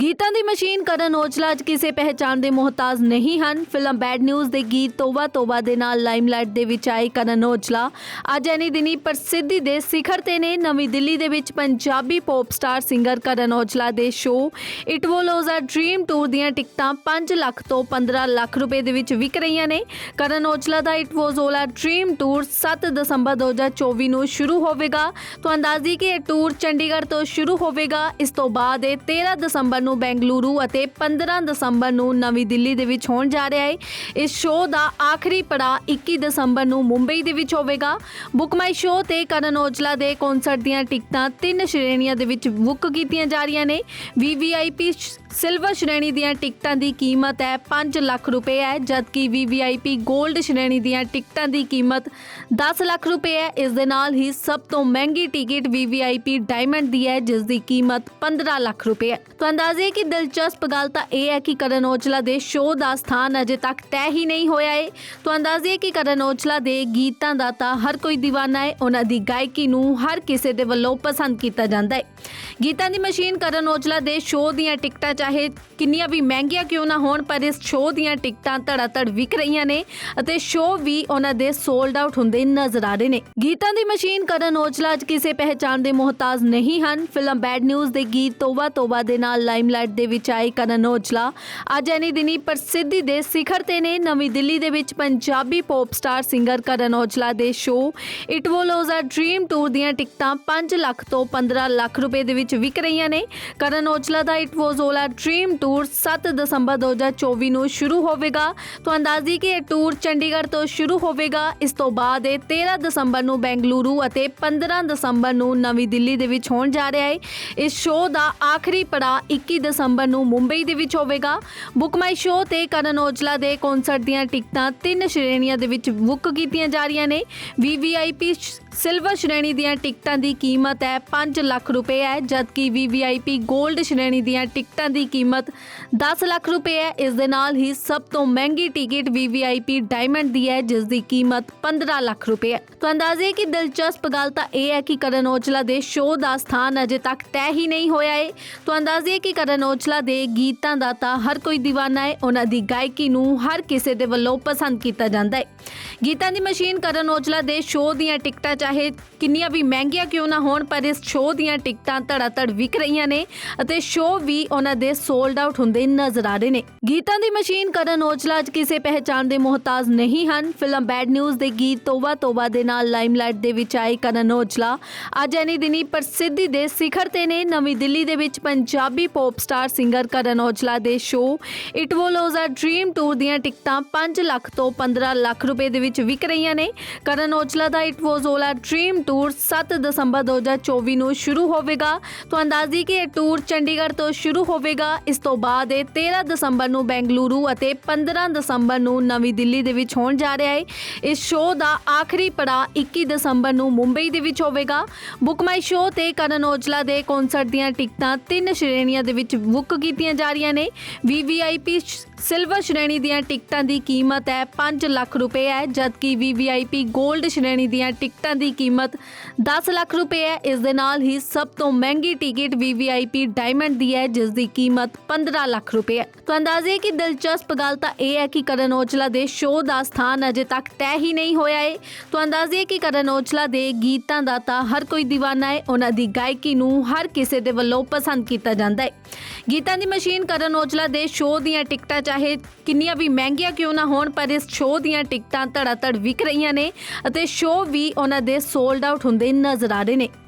ਗੀਤਾਂ ਦੀ ਮਸ਼ੀਨ ਕਰਨ ਔਜਲਾ ਅੱਜ ਕਿਸੇ ਪਹਿਚਾਣ ਦੇ ਮੁਹਤਾਜ ਨਹੀਂ ਹਨ। ਫਿਲਮ ਬੈਡ ਨਿਊਜ਼ ਦੇ ਗੀਤ ਤੋਬਾ ਤੋਬਾ ਦੇ ਨਾਲ ਲਾਈਮਲਾਈਟ ਦੇ ਵਿੱਚ ਆਏ ਕਰਨ ਔਜਲਾ। ਅੱਜ ਐਨੀ ਦਿਨੀ ਪ੍ਰਸਿੱਧੀ ਦੇ ਸਿਖਰ ਤੇ ਨੇ। ਨਵੀਂ ਦਿੱਲੀ ਦੇ ਵਿੱਚ Punjabi pop star singer Karan Aujla ਦੇ ਸ਼ੋਅ ਇਟ ਵੋਲੋਜ਼ ਅ ਡ੍ਰੀਮ ਟੂਰ ਦੀਆਂ ਟਿਕਟਾਂ 5 ਲੱਖ ਤੋਂ 15 ਲੱਖ ਰੁਪਏ ਦੇ ਵਿੱਚ ਵਿਕ ਰਹੀਆਂ ਨੇ। ਕਰਨ ਔਜਲਾ ਦਾ it was all a dream tour 7 ਦਸੰਬਰ 2024 ਨੂੰ ਸ਼ੁਰੂ ਹੋਵੇਗਾ। ਤੋਂ ਅੰਦਾਜ਼ੀ ਕਿ ਇਹ ਟੂਰ ਚੰਡੀਗੜ੍ਹ ਤੋਂ ਸ਼ੁਰੂ ਹੋਵੇਗਾ। ਇਸ ਤੋਂ ਬਾਅਦ ਇਹ 13 ਦਸੰਬਰ ਨੂੰ ਬੈਂਗਲੁਰੂ ਅਤੇ 15 ਦਸੰਬਰ ਨੂੰ ਨਵੀਂ ਦਿੱਲੀ ਦੇ ਵਿੱਚ ਹੋਣ ਜਾ ਰਿਹਾ ਹੈ। ਇਸ ਸ਼ੋਅ ਦਾ ਆਖਰੀ ਪੜਾਅ 21 ਦਸੰਬਰ ਨੂੰ ਮੁੰਬਈ ਦੇ ਵਿੱਚ ਹੋਵੇਗਾ। ਬੁੱਕ ਮਾਈ ਸ਼ੋਅ ਤੇ ਕਰਨ ਔਜਲਾ ਦੇ ਕਨਸਰਟ ਦੀਆਂ ਟਿਕਟਾਂ ਤਿੰਨ ਸ਼੍ਰੇਣੀਆਂ ਦੇ ਵਿੱਚ ਬੁੱਕ ਕੀਤੀਆਂ ਜਾ ਰਹੀਆਂ ਨੇ। VVIP ਸਿਲਵਰ ਸ਼੍ਰੇਣੀ ਦੀਆਂ ਟਿਕਟਾਂ ਦੀ ਕੀਮਤ ਹੈ 5 ਲੱਖ ਰੁਪਏ ਹੈ, ਜਦਕਿ VVIP 골ਡ ਸ਼੍ਰੇਣੀ ਦੀਆਂ ਟਿਕਟਾਂ ਦੀ ਕੀਮਤ 10 ਲੱਖ ਰੁਪਏ ਹੈ। ਇਸ ਦੇ ਨਾਲ ਹੀ ਸਭ ਤੋਂ ਮਹਿੰਗੀ ਟਿਕਟ VVIP ਡਾਇਮੰਡ ਦੀ ਹੈ, ਜਿਸ ਦੀ ਕੀਮਤ 15 ਲੱਖ ਰੁਪਏ ਹੈ। ਤਾਂ ਅੰਦਾਜ਼ੇ ਕਿ ਦਿਲਚਸਪ ਗੱਲ ਤਾਂ ਇਹ ਹੈ ਕਿ ਕਰਨ ਔਜਲਾ ਦੇ ਸ਼ੋਅ ਦਾ ਸਥਾਨ ਅਜੇ ਤੱਕ ਤੈਅ ਹੀ ਨਹੀਂ ਹੋਇਆ ਹੈ ਤਾਂ ਅੰਦਾਜ਼ੇ ਕਿ ਕਰਨ ਔਜਲਾ ਦੇ ਗੀਤਾਂ ਦਾ ਤਾਂ ਹਰ ਕੋਈ دیਵਾਨਾ ਹੈ ਉਹਨਾਂ ਦੀ ਗਾਇਕੀ ਨੂੰ ਹਰ ਕਿਸੇ ਦੇ ਵੱਲੋਂ ਪਸੰਦ ਕੀਤਾ ਜਾਂਦਾ ਹੈ ਗੀਤਾਂ ਦੀ ਮਸ਼ੀਨ ਕਰਨ ਔਜਲਾ ਦੇ ਸ਼ੋਅ ਦੀਆਂ ਟਿਕਟਾਂ, ਚਾਹੇ ਕਿੰਨੀਆਂ ਵੀ ਮਹਿੰਗੀਆਂ ਕਿਉਂ ਨਾ ਹੋਣ, ਪਰ ਇਸ ਸ਼ੋਅ ਦੀਆਂ ਟਿਕਟਾਂ ਧੜਾਧੜ ਵਿਕ ਰਹੀਆਂ ਨੇ ਅਤੇ ਸ਼ੋਅ ਵੀ ਉਹਨਾਂ ਦੇ ਸੋਲਡ ਆਊਟ ਹੁੰਦੇ ਨਜ਼ਰ ਆ ਰਹੇ ਨੇ। ਗੀਤਾਂ ਦੀ ਮਸ਼ੀਨ ਕਰਨ ਔਜਲਾ ਅੱਜ ਕਿਸੇ ਪਹਿਚਾਣ ਦੇ ਮੁਹਤਾਜ ਨਹੀਂ ਹਨ। ਫਿਲਮ ਬੈਡ ਨਿਊਜ਼ ਦੇ ਗੀਤ ਤੋਬਾ ਤੋਬਾ ਦੇ ਨਾਲ ਲਾਈਮਲਾਈਟ ਦੇ ਵਿੱਚ ਆਏ ਕਰਨ ਔਜਲਾ। ਅੱਜ ਐਨੀ ਦਿਨੀ ਪ੍ਰਸਿੱਧੀ ਦੇ ਸਿਖਰ ਤੇ ਨੇ ਨਵੀਂ ਦਿੱਲੀ ਦੇ ਵਿੱਚ Punjabi pop star singer Karan Aujla ਦੇ ਸ਼ੋਅ ਇਟ ਵੋਲੋਜ਼ ਅ ਡ੍ਰੀਮ ਟੂਰ ਦੀਆਂ ਟਿਕਟਾਂ 5 ਲੱਖ ਤੋਂ 15 ਲੱਖ ਰੁਪਏ ਦੇ ਵਿੱਚ ਵਿਕ ਰਹੀਆਂ ਨੇ। ਕਰਨ ਔਜਲਾ ਦਾ it was all a dream tour 7 ਦਸੰਬਰ 2024 ਨੂੰ ਸ਼ੁਰੂ ਹੋਵੇਗਾ। ਤੋਂ ਅੰਦਾਜ਼ੀ ਕਿ ਇਹ ਟੂਰ ਚੰਡੀਗੜ੍ਹ ਤੋਂ ਸ਼ੁਰੂ ਹੋਵੇਗਾ। ਇਸ ਤੋਂ ਬਾਅਦ ਇਹ 13 ਦਸੰਬਰ ਨੂੰ ਬੈਂਗਲੁਰੂ ਅਤੇ 15 ਦਸੰਬਰ ਨੂੰ ਨਵੀਂ ਦਿੱਲੀ ਦੇ ਵਿੱਚ ਹੋਣ ਜਾ ਰਿਹਾ ਹੈ। ਇਸ ਸ਼ੋਅ ਦਾ ਆਖਰੀ ਪੜਾਅ 21 ਦਸੰਬਰ ਨੂੰ ਮੁੰਬਈ ਦੇ ਵਿੱਚ ਹੋਵੇਗਾ? ਬੁੱਕ ਮਾਈ ਸ਼ੋਅ ਤੇ ਕਰਨ ਔਜਲਾ ਦੇ ਕਨਸਰਟ ਦੀਆਂ ਟਿਕਟਾਂ ਤਿੰਨ ਸ਼੍ਰੇਣੀਆਂ ਦੇ ਵਿੱਚ ਬੁੱਕ ਕੀਤੀਆਂ ਜਾ ਰਹੀਆਂ ਨੇ। VVIP ਸਿਲਵਰ ਸ਼੍ਰੇਣੀ ਦੀਆਂ ਟਿਕਟਾਂ ਦੀ ਕੀਮਤ ਹੈ 5 ਲੱਖ ਰੁਪਏ ਹੈ, ਜਦਕਿ VVIP 골ਡ ਸ਼੍ਰੇਣੀ ਦੀਆਂ ਟਿਕਟਾਂ ਦੀ ਕੀਮਤ 10 ਲੱਖ ਰੁਪਏ ਹੈ। ਇਸ ਦੇ ਨਾਲ ਹੀ ਸਭ ਤੋਂ ਮਹਿੰਗੀ ਟਿਕਟ VVIP ਡਾਇਮੰਡ ਦੀ ਹੈ, ਜਿਸ ਦੀ ਕੀਮਤ 15 ਲੱਖ ਰੁਪਏ ਹੈ। ਤਾਂ ਅੰਦਾਜ਼ੇ ਕਿ ਦਿਲਚਸਪ ਗੱਲ ਤਾਂ ਇਹ ਹੈ ਕਿ ਕਰਨ ਔਜਲਾ ਦੇ ਸ਼ੋਅ ਦਾ ਸਥਾਨ ਅਜੇ ਤੱਕ ਤੈਅ ਹੀ ਨਹੀਂ ਹੋਇਆ ਹੈ ਤਾਂ ਅੰਦਾਜ਼ੇ ਕਿ ਕਰਨ ਔਜਲਾ ਦੇ ਗੀਤਾਂ ਦਾ ਤਾਂ ਹਰ ਕੋਈ دیਵਾਨਾ ਹੈ। ਉਹਨਾਂ ਦੀ ਗਾਇਕੀ ਨੂੰ ਹਰ ਕਿਸੇ ਦੇ ਵੱਲੋਂ ਪਸੰਦ ਕੀਤਾ ਜਾਂਦਾ ਹੈ। ਗੀਤਾਂ ਦੀ ਮਸ਼ੀਨ ਕਰਨ ਔਜਲਾ ਦੇ ਸ਼ੋਅ ਦੀਆਂ ਟਿਕਟਾਂ, ਚਾਹੇ ਕਿੰਨੀਆਂ ਵੀ ਮਹਿੰਗੀਆਂ ਕਿਉਂ ਨਾ ਹੋਣ, ਪਰ ਇਸ ਸ਼ੋਅ ਦੀਆਂ ਟਿਕਟਾਂ ਧੜਾਧੜ ਵਿਕ ਰਹੀਆਂ ਨੇ ਅਤੇ ਸ਼ੋਅ ਵੀ ਉਹਨਾਂ ਦੇ ਸੋਲਡ ਆਊਟ ਹੁੰਦੇ ਨਜ਼ਰ ਆ ਰਹੇ ਨੇ। ਗੀਤਾਂ ਦੀ ਮਸ਼ੀਨ ਕਰਨ ਔਜਲਾ ਅੱਜ ਕਿਸੇ ਪਹਿਚਾਣ ਦੇ ਮੁਹਤਾਜ ਨਹੀਂ ਹਨ। ਫਿਲਮ ਬੈਡ ਨਿਊਜ਼ ਦੇ ਗੀਤ ਤੋਬਾ ਤੋਬਾ ਦੇ ਨਾਲ ਲਾਈਮਲਾਈਟ ਦੇ ਵਿੱਚ ਆਏ ਕਰਨ ਔਜਲਾ ਅੱਜ ਐਨੀ ਦਿਨੀ ਪ੍ਰਸਿੱਧੀ ਦੇ ਸਿਖਰ ਤੇ ਨੇ। ਨਵੀਂ ਦਿੱਲੀ ਦੇ ਵਿੱਚ Punjabi pop star singer Karan Aujla ਦੇ ਸ਼ੋ ਇਟ ਵੋਲੋਜ਼ ਅ ਡ੍ਰੀਮ ਟੂਰ ਦੀਆਂ ਟਿਕਟਾਂ 5 ਲੱਖ ਤੋਂ 15 ਲੱਖ ਰੁਪਏ ਦੇ ਵਿੱਚ ਵਿਕ ਰਹੀਆਂ ਨੇ। ਕਰਨ ਔਜਲਾ ਦਾ it was all a dream tour 7 ਦਸੰਬਰ 2024 ਨੂੰ ਸ਼ੁਰੂ ਹੋਵੇਗਾ। ਤੋਂ ਅੰਦਾਜ਼ੀ ਕਿ ਇਹ ਟੂਰ ਚੰਡੀਗੜ੍ਹ ਤੋਂ ਸ਼ੁਰੂ ਹੋਵੇਗਾ। ਇਸ ਤੋਂ ਬਾਅਦ ਇਹ 13 ਦਸੰਬਰ ਨੂੰ ਬੈਂਗਲੁਰੂ ਅਤੇ 15 ਦਸੰਬਰ ਨੂੰ ਨਵੀਂ ਦਿੱਲੀ ਦੇ ਵਿੱਚ ਹੋਣ ਜਾ ਰਿਹਾ ਹੈ। ਇਸ ਸ਼ੋਅ ਦਾ ਆਖਰੀ ਪੜਾਅ 21 ਦਸੰਬਰ ਨੂੰ ਮੁੰਬਈ ਦੇ ਵਿੱਚ ਹੋਵੇਗਾ। ਬੁੱਕ ਮਾਈ ਸ਼ੋਅ ਤੇ ਕਰਨ ਔਜਲਾ ਦੇ ਕਨਸਰਟ ਦੀਆਂ ਟਿਕਟਾਂ ਤਿੰਨ ਸ਼੍ਰੇਣੀਆਂ ਦੇ ਵਿੱਚ ਬੁੱਕ ਕੀਤੀਆਂ ਜਾ ਰਹੀਆਂ ਨੇ। VVIP ਸਿਲਵਰ ਸ਼੍ਰੇਣੀ ਦੀਆਂ ਟਿਕਟਾਂ ਦੀ ਕੀਮਤ ਹੈ 5 ਲੱਖ ਰੁਪਏ ਹੈ, ਜਦਕਿ VVIP 골ਡ ਸ਼੍ਰੇਣੀ ਦੀਆਂ ਟਿਕਟਾਂ ਦੀ ਕੀਮਤ 10 ਲੱਖ ਰੁਪਏ ਹੈ। ਇਸ ਦੇ ਨਾਲ ਹੀ ਸਭ ਤੋਂ ਮਹਿੰਗੀ ਟਿਕਟ VVIP ਡਾਇਮੰਡ ਦੀ ਹੈ, ਜਿਸ ਦੀ ਕੀਮਤ 15 ਲੱਖ ਰੁਪਏ ਹੈ। ਤਾਂ ਅੰਦਾਜ਼ੇ ਕਿ ਦਿਲਚਸਪ ਗੱਲ ਤਾਂ ਇਹ ਹੈ ਕਿ ਕਰਨ ਔਜਲਾ ਦੇ ਸ਼ੋਅ ਦਾ ਸਥਾਨ ਅਜੇ ਤੱਕ ਤੈਅ ਹੀ ਨਹੀਂ ਹੋਇਆ ਹੈ ਤਾਂ ਅੰਦਾਜ਼ੇ ਕਿ ਕਰਨ ਔਜਲਾ ਦੇ ਗੀਤਾਂ ਦਾ ਤਾਂ ਹਰ ਕੋਈ دیਵਾਨਾ ਹੈ। ਉਹਨਾਂ ਦੀ ਗਾਇਕੀ ਨੂੰ ਹਰ ਕਿਸੇ ਦੇ ਵੱਲੋਂ ਪਸੰਦ ਕੀਤਾ ਜਾਂਦਾ ਹੈ। ਗੀਤਾਂ ਦੀ ਮਸ਼ੀਨ ਕਰਨ ਔਜਲਾ ਦੇ ਸ਼ੋਅ ਦੀਆਂ ਟਿਕਟਾਂ, ਚਾਹੇ ਕਿੰਨੀਆਂ ਵੀ ਮਹਿੰਗੀਆਂ ਕਿਉਂ ਨਾ ਹੋਣ, ਪਰ ਇਸ ਸ਼ੋਅ ਦੀਆਂ ਟਿਕਟਾਂ ਧੜਾ ਧੜ ਵਿਕ ਰਹੀਆਂ ਨੇ ਅਤੇ ਸ਼ੋਅ ਵੀ ਉਹਨਾਂ ਦੇ ਸੋਲਡ ਆਊਟ ਹੁੰਦੇ ਨਜ਼ਰ ਆ ਰਹੇ ਨੇ।